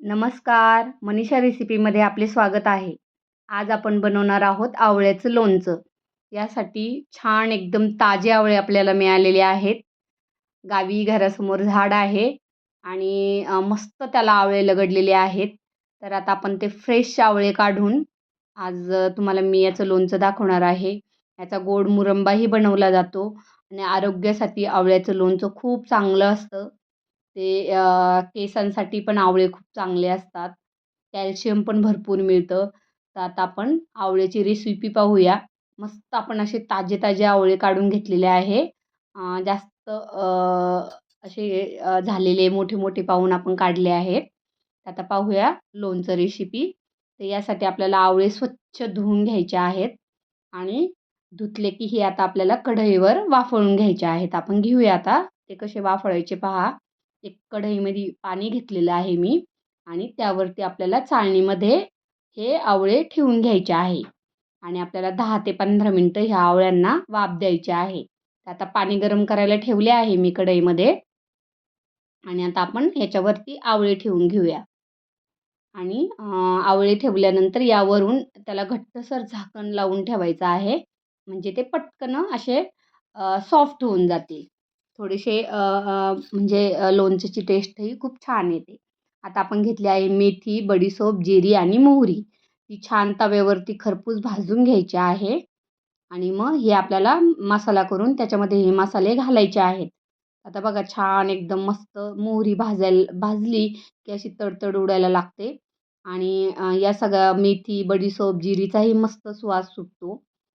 नमस्कार मनीषा रेसिपीमध्ये आपले स्वागत आहे. आज आपण बनवणार आहोत आवळ्याचं लोणचं. यासाठी छान एकदम ताजे आवळे आपल्याला मिळालेले आहेत. गावी घरासमोर झाड आहे आणि मस्त त्याला आवळे लगडलेले आहेत. तर आता आपण ते फ्रेश आवळे काढून आज तुम्हाला मी याचं लोणचं दाखवणार आहे. याचा गोड मुरंबाही बनवला जातो आणि आरोग्यासाठी आवळ्याचं लोणचं खूप चांगलं असतं. ते केसांसाठी पण आवळे खूप चांगले असतात. कॅल्शियम पण भरपूर मिळतं. तर आता आपण आवळ्याची रेसिपी पाहूया. मस्त आपण असे ताजे ताजे आवळे काढून घेतलेले आहे. जास्त असे झालेले मोठे मोठे पाहून आपण काढले आहेत. तर आता पाहूया लोणचं रेसिपी तर यासाठी आपल्याला आवळे स्वच्छ धुवून घ्यायचे आहेत. आणि धुतले की हे आता आपल्याला कढईवर वाफळून घ्यायचे आहेत. आपण घेऊया आता. ते कसे वाफळायचे पहा. एक कढईमध्ये पाणी घेतलेलं आहे मी आणि त्यावरती आपल्याला चाळणीमध्ये हे आवळे ठेवून घ्यायचे आहे. आणि आपल्याला दहा ते पंधरा मिनटं ह्या आवळ्यांना वाफ द्यायचे आहे. आता पाणी गरम करायला ठेवले आहे मी कढईमध्ये. आणि आता आपण ह्याच्यावरती आवळे ठेवून घेऊया. आणि आवळे ठेवल्यानंतर यावरून त्याला घट्टसर झाकण लावून ठेवायचं आहे. म्हणजे ते पटकन असे सॉफ्ट होऊन जातील. थोडेसे म्हणजे लोणच्याची टेस्टही खूप छान येते. आता आपण घेतली आहे मेथी बडीसोप जिरी आणि मोहरी. ती छान तव्यावरती खरपूस भाजून घ्यायची आहे. आणि मग हे आपल्याला मसाला करून त्याच्यामध्ये हे मसाले घालायचे आहेत. आता बघा छान एकदम मस्त मोहरी भाजायला भाजली की अशी तडतड उडायला लागते. आणि या सगळ्या मेथी बडीसोप जिरीचाही मस्त सुवास सुटतो.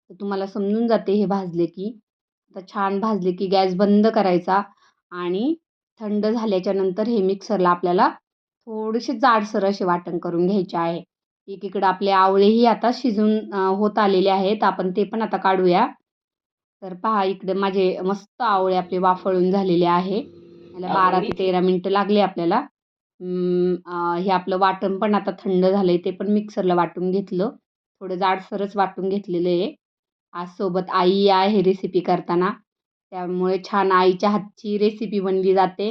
तर तुम्हाला समजून जाते हे भाजले की. आता छान भाजले की गॅस बंद करायचा आणि थंड झाल्याच्यानंतर हे मिक्सरला आपल्याला थोडेसे जाडसर असे वाटण करून घ्यायचे आहे. एकीकडे आपले आवळेही आता शिजून होत आलेले आहेत. आपण ते पण आता काढूया. तर पहा इकडे माझे मस्त आवळे आपले वाफळून झालेले आहे. याला बारा ते तेरा मिनटं लागले आपल्याला. हे आपलं वाटण पण आता थंड झालं आहे ते पण मिक्सरला वाटून घेतलं. थोडं जाडसरच वाटून घेतलेलं आहे. आज सोबत आई आहे रेसिपी करताना. त्यामुळे छान आईच्या हातची रेसिपी बनली जाते.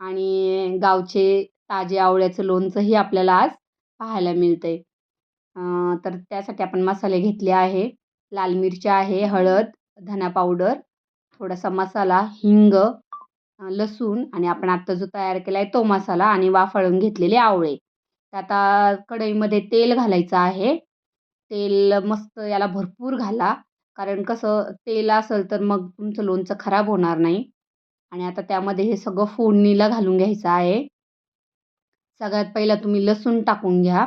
आणि गावचे ताजे आवळ्याचं लोणचंही आपल्याला आज पाहायला मिळतं आहे तर त्यासाठी आपण मसाले घेतले आहे. लाल मिरच्या आहे हळद धना पावडर थोडासा मसाला हिंग लसूण आणि आपण आत्ता जो तयार केला आहे तो मसाला आणि वाफाळून घेतलेले आवळे. आता कढईमध्ये तेल घालायचं आहे. तेल मस्त याला भरपूर घाला. कारण कसं तेल असेल तर मग तुमचं लोणचं खराब होणार नाही. आणि आता त्यामध्ये हे सगळं फोडणीला घालून घ्यायचं आहे. सगळ्यात पहिला तुम्ही लसूण टाकून घ्या.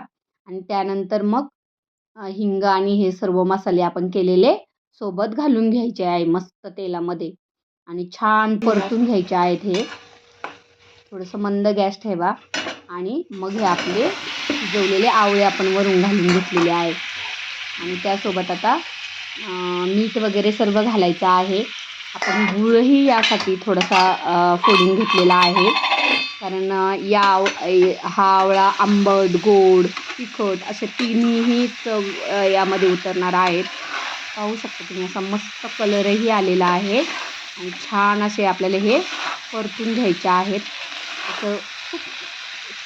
आणि त्यानंतर मग हिंग आणि हे सर्व मसाले आपण केलेले सोबत घालून घ्यायचे आहे मस्त तेलामध्ये. आणि छान परतून घ्यायचे आहेत हे. थोडंसं मंद गॅस ठेवा. आणि मग हे आपले जेवलेले आवळे आपण वरून घालून घेतलेले आहे. आणि त्यासोबत आता मीठ वगैरे सर्व घालायचं आहे. आपण गूळही यासाठी थोडासा फोडून घेतलेला आहे. कारण या हा आवळा आंबट गोड तिखट असे तिन्हीही चव यामध्ये उतरणार आहेत. पाहू शकता तुम्ही असा मस्त कलरही आलेला आहे. आणि छान असे आपल्याला हे परतून घ्यायचे आहेत. असं खूप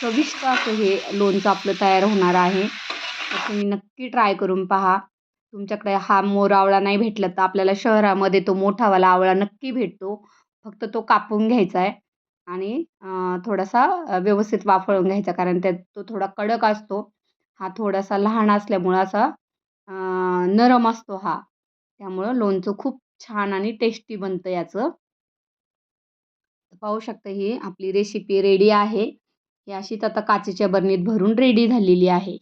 चविष्ट असं हे लोणचं आपलं तयार होणार आहे. तर तुम्ही नक्की ट्राय करून पहा. तुमच्याकडे हा मोर आवळा नाही भेटला तर आपल्याला शहरामध्ये तो मोठावाला आवळा नक्की भेटतो. फक्त तो कापून घ्यायचा आहे आणि थोडासा व्यवस्थित वाफळून घ्यायचा कारण त्यात तो थोडा कडक असतो. हा थोडासा लहान असल्यामुळं असा नरम असतो हा. त्यामुळं लोणचं खूप छान आणि टेस्टी बनतं याचं. पाहू शकता ही आपली रेसिपी रेडी आहे. ही अशीच आता काचेच्या बरणीत भरून रेडी झालेली आहे.